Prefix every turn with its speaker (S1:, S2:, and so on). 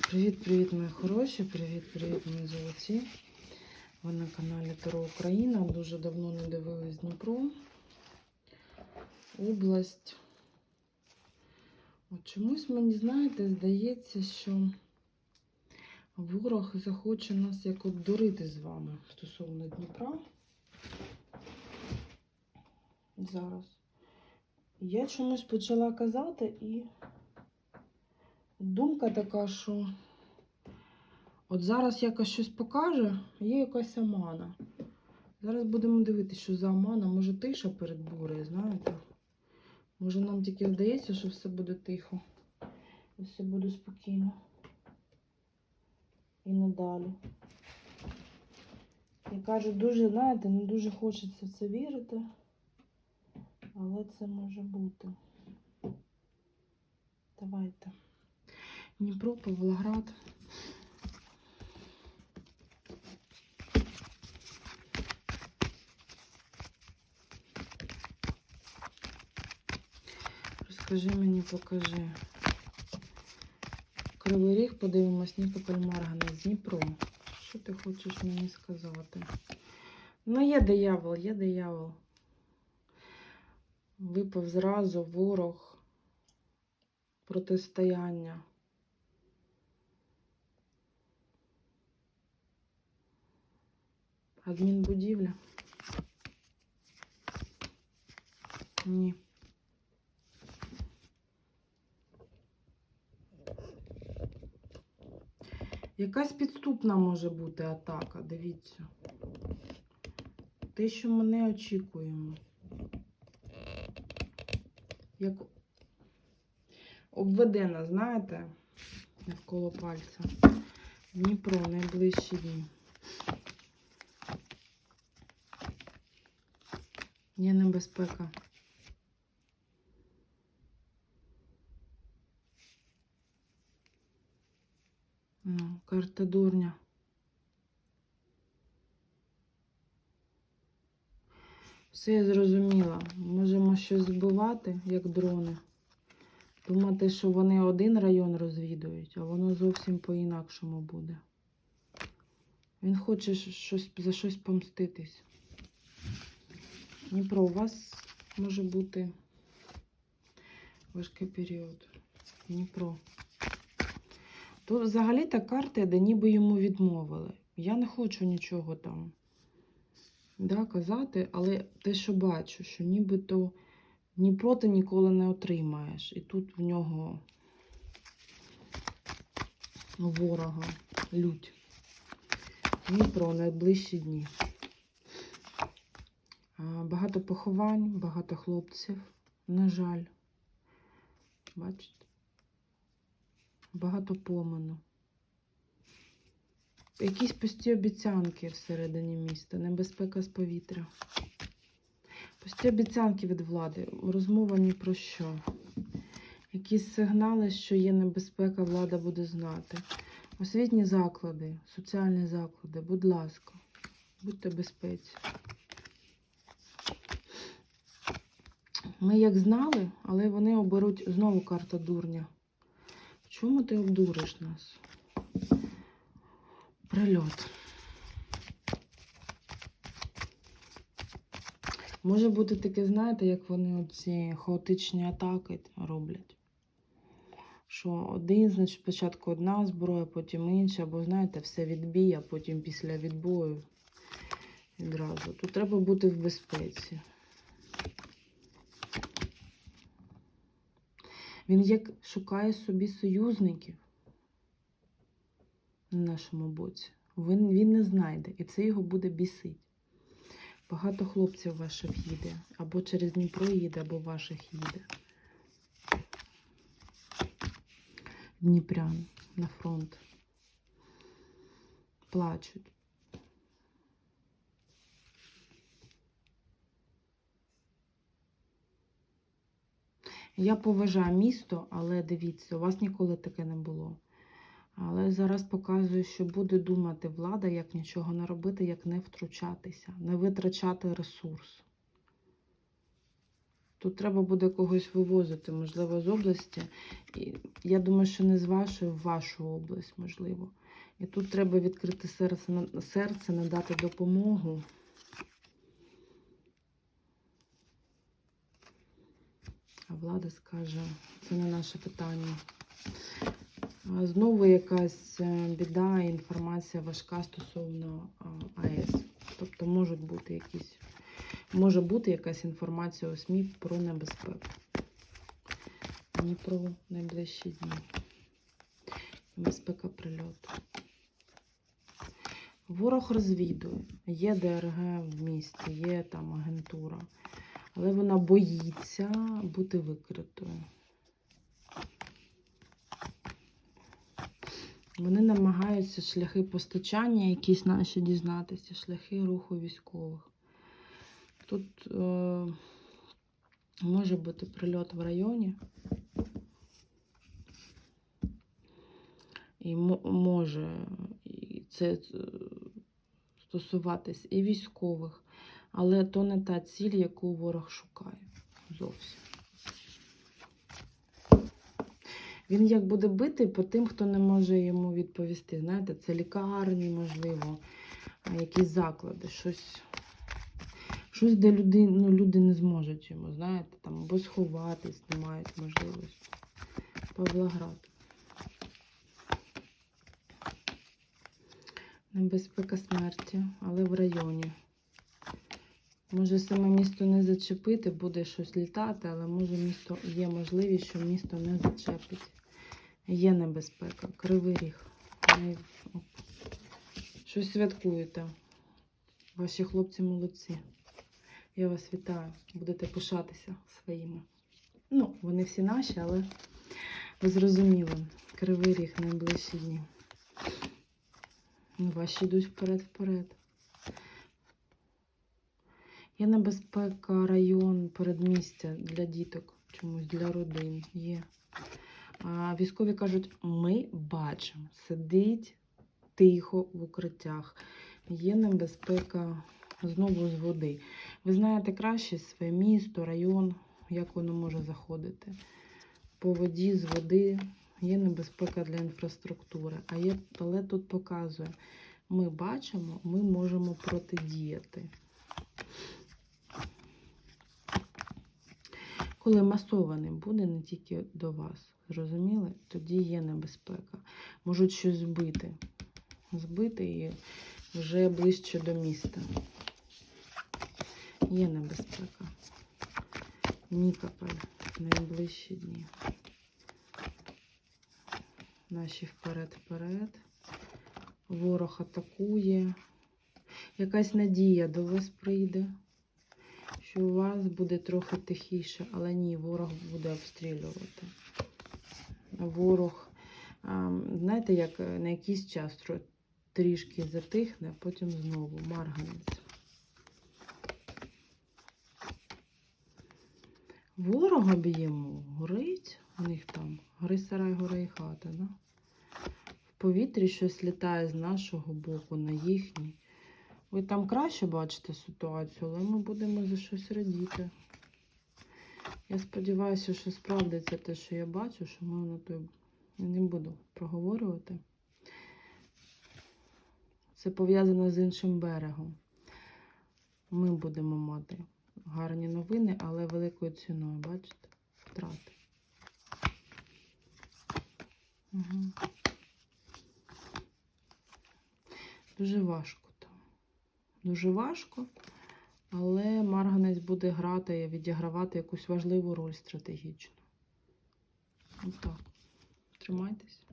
S1: Привіт-привіт, мої хороші! Привіт-привіт, мої золоті! Ви на каналі Таро Україна. Дуже давно не дивились Дніпро. Область. От чомусь мені, знаєте, здається, що ворог захоче нас як обдурити з вами стосовно Дніпра. Зараз. Я чомусь почала казати і думка така, що от зараз якось щось покаже, є якась амана. Зараз будемо дивитися, що за амана. Може тиша перед бурею, знаєте? Може нам тільки здається, що все буде тихо. І все буде спокійно. І надалі. Я кажу, дуже, знаєте, не дуже хочеться в це вірити, але це може бути. Давайте. Дніпро, Павлоград. Розкажи мені, покажи. Кривий ріг, подивимось, Нікополь Марганець, Дніпро. Що ти хочеш мені сказати? Ну, є диявол, є диявол. Випав зразу ворог, протистояння. Адмінбудівля? Ні. Якась підступна може бути атака, дивіться. Те, що ми не очікуємо. Як обведена, знаєте, навколо пальця. Дніпро найближчі дні. Є небезпека. Ну, карта дурня. Все я зрозуміла. Можемо щось збивати, як дрони. Думати, що вони один район розвідують, а воно зовсім по-інакшому буде. Він хоче щось, за щось помститись. Дніпро, у вас може бути важкий період. Дніпро. Тут взагалі та карта, де ніби йому відмовили. Я не хочу нічого там да, казати, але те, що бачу, що нібито Дніпро ти ніколи не отримаєш. І тут в нього ворога, лють. Дніпро найближчі дні. Багато поховань, багато хлопців. На жаль. Бачите? Багато помину. Якісь пусті обіцянки всередині міста, небезпека з повітря. Пусті обіцянки від влади. Розмова ні про що. Якісь сигнали, що є небезпека, влада буде знати. Освітні заклади, соціальні заклади, будь ласка, будьте безпеці. Ми як знали, але вони оберуть знову карта дурня. Чому ти обдуриш нас? Прильот. Може бути таке, знаєте, як вони оці хаотичні атаки роблять. Що один, значить, спочатку одна зброя, потім інша, або, знаєте, все відбій, а потім після відбою відразу. Тут треба бути в безпеці. Він як шукає собі союзників на нашому боці. Він, він не знайде, і це його буде бісить. Багато хлопців ваших їде. Або через Дніпро їде, або ваших їде. Дніпрян на фронт. Плачуть. Я поважаю місто, але дивіться, у вас ніколи таке не було. Але зараз показую, що буде думати влада, як нічого не робити, як не втручатися, не витрачати ресурс. Тут треба буде когось вивозити, можливо, з області. І я думаю, що не з вашої, в вашу область, можливо. І тут треба відкрити серце, серце надати допомогу. А влада скаже, це не наше питання. Знову якась е, біда, інформація важка стосовно АЕС. Тобто можуть бути якісь, може бути якась інформація у СМІ про небезпеку. Не про найближчі дні. Безпека прильоту. Ворог розвідує. Є ДРГ в місті, є там агентура. Але вона боїться бути викритою. Вони намагаються шляхи постачання, якісь наші дізнатися, шляхи руху військових. Тут е, може бути прильот в районі. І може і це стосуватись і військових, але то не та ціль, яку ворог шукає зовсім. Він як буде бити по тим, хто не може йому відповісти. Знаєте, це лікарні, можливо, якісь заклади, щось, щось де люди, ну, люди не зможуть йому, знаєте, там або сховатись, не мають можливості. Павлоград. Небезпека смерті, але в районі. Може саме місто не зачепити, буде щось літати, але може місто є можливість, що місто не зачепить. Є небезпека, кривий ріг. Щось святкуєте. Ваші хлопці молодці. Я вас вітаю. Будете пишатися своїми. Ну, вони всі наші, але ви зрозуміли. Кривий ріг найближчі дні. Ну, Ваші йдуть вперед-вперед. Є небезпека район передмістя для діток, чомусь для родин є. А військові кажуть, ми бачимо, сидить тихо в укриттях. Є небезпека знову з води. Ви знаєте краще своє місто, район, як воно може заходити. По воді з води є небезпека для інфраструктури. А є, але тут показує, ми бачимо, ми можемо протидіяти. Коли масований буде не тільки до вас, зрозуміли? Тоді є небезпека. Можуть щось збити. Збити і вже ближче до міста. Є небезпека. Нікополь найближчі дні. Наші вперед-вперед. Ворог атакує. Якась надія до вас прийде що у вас буде трохи тихіше, але ні, ворог буде обстрілювати. Ворог, знаєте, як на якийсь час трішки затихне, а потім знову марганець. Ворога б'ємо, горить у них там, гори сарай, гори і хата, да? В повітрі щось літає з нашого боку на їхній. Ви там краще бачите ситуацію, але ми будемо за щось радіти. Я сподіваюся, що справдиться те, що я бачу, що ми на той не буду проговорювати. Це пов'язано з іншим берегом. Ми будемо мати гарні новини, але великою ціною, бачите? Втрати. Угу. Дуже важко. Дуже важко, але Марганець буде грати, і відігравати якусь важливу роль стратегічну. Отак. Тримайтесь.